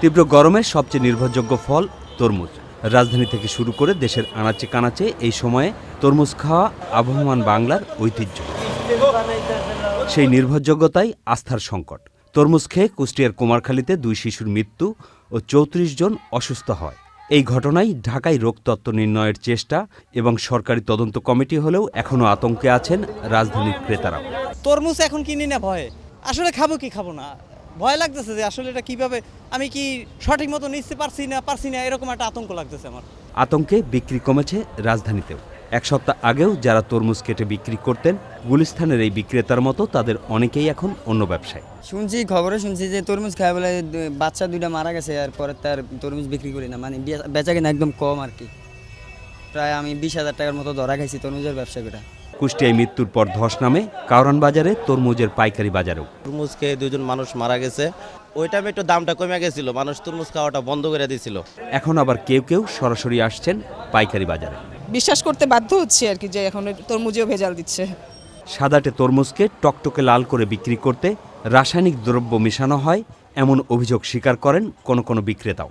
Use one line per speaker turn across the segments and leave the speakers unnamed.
তীব্র গরমের সবচেয়ে নির্ভরযোগ্য ফল তরমুজ। রাজধানী থেকে শুরু করে দেশের আনাচে কানাচে এই সময়ে তরমুজ খাওয়া আবহমান বাংলার ঐতিহ্য। সেই নির্ভরযোগ্যতাই আস্থার সংকট। তরমুজ খেয়ে কুষ্টিয়ার কুমারখালীতে দুই শিশুর মৃত্যু ও চৌত্রিশ জন অসুস্থ হয়। এই ঘটনায় ঢাকায় রোগতত্ত্ব নির্ণয়ের চেষ্টা এবং সরকারি তদন্ত কমিটি হলেও এখনও আতঙ্কে আছেন রাজধানীর ক্রেতারাও।
তরমুজ এখন কিনি না ভয়ে। আসলে খাব কি খাব না? ভয় লাগতেছে যে আসলে এটা কীভাবে আমি কি সঠিক মতো নিতে পারছি না পারছি না এরকম একটা আতঙ্ক লাগতেছে আমার।
আতঙ্কে বিক্রি কমেছে রাজধানীতেও। এক সপ্তাহ আগেও যারা তরমুজ কেটে বিক্রি করতেন গুলিস্থানের এই বিক্রেতার মতো তাদের অনেকেই এখন অন্য ব্যবসায়।
শুনছি খবরে শুনছি যে তরমুজ খায় বলে বাচ্চা দুইটা মারা গেছে আর পরে তার তরমুজ বিক্রি করি না। মানে বেচা কিনা একদম কম আর কি। প্রায় আমি বিশ হাজার টাকার মতো ধরা খাইছি তরমুজের ব্যবসা করে।
কুষ্টিয়ায় মৃত্যুর পর ধস নামে কাউরান বাজারে তরমুজের পাইকারি বাজারেও।
তরমুজ খেয়ে দুজন মানুষ মারা গেছে। ওই টাইমে একটু দামটা কমে গেছিল মানুষ তরমুজ খাওয়াটা বন্ধ করে দিয়েছিল
এখন আবার কেউ কেউ সরাসরি আসছেন পাইকারি বাজারে।
বিশ্বাস করতে বাধ্য হচ্ছে আর কি যে এখন তরমুজেও ভেজাল দিচ্ছে।
সাদাটে তরমুজকে টকটকে লাল করে বিক্রি করতে রাসায়নিক দ্রব্য মেশানো হয় এমন অভিযোগ স্বীকার করেন কোনো কোনো বিক্রেতাও।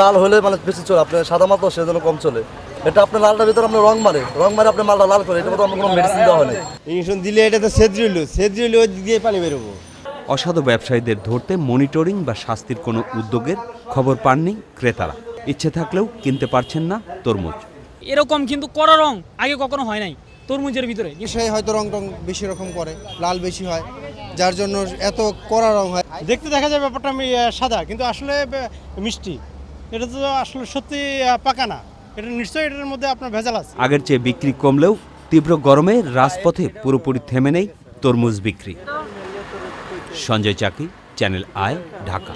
লাল হলে মানে বেশি চলে আপনার সাদা মাত্র সেজন্য কম চলে। এটা আপনার লালটার ভিতরে আপনার রং মারে রং মারে আপনার মালটা লাল করে এটা মতো আপনার কোনো মেডিসিন দেওয়া হয় না
ইঞ্জেকশন দিলে এটা তো সেদ্রি হলো সেদ্রি হলে ওই দিয়ে পানি বেরোবো
অসাধু ব্যবসায়ীদের ধরতে মনিটরিং বা শাস্তির কোনো উদ্যোগের খবর পাননি ক্রেতারা। ইচ্ছে থাকলেও কিনতে পারছেন না তরমুজ।
এরকম কিন্তু কড়া রং আগে কখনো হয় নাই তরমুজের ভিতরে।
সে হয়তো রং টং বেশি রকম করে লাল বেশি হয়। যার জন্য এত কড়া রং হয়।
দেখতে দেখা যায় ব্যাপারটা আমি সাদা কিন্তু আসলে মিষ্টি। এটা তো আসলে সত্যি পাকা না। এটা নিশ্চয়ই এটার মধ্যে আপনার ভেজাল আছে।
আগের চেয়ে বিক্রি কমলেও তীব্র গরমে রাজপথে পুরোপুরি থেমে নেই তরমুজ বিক্রি। সঞ্জয় চাকি চ্যানেল আয় ঢাকা।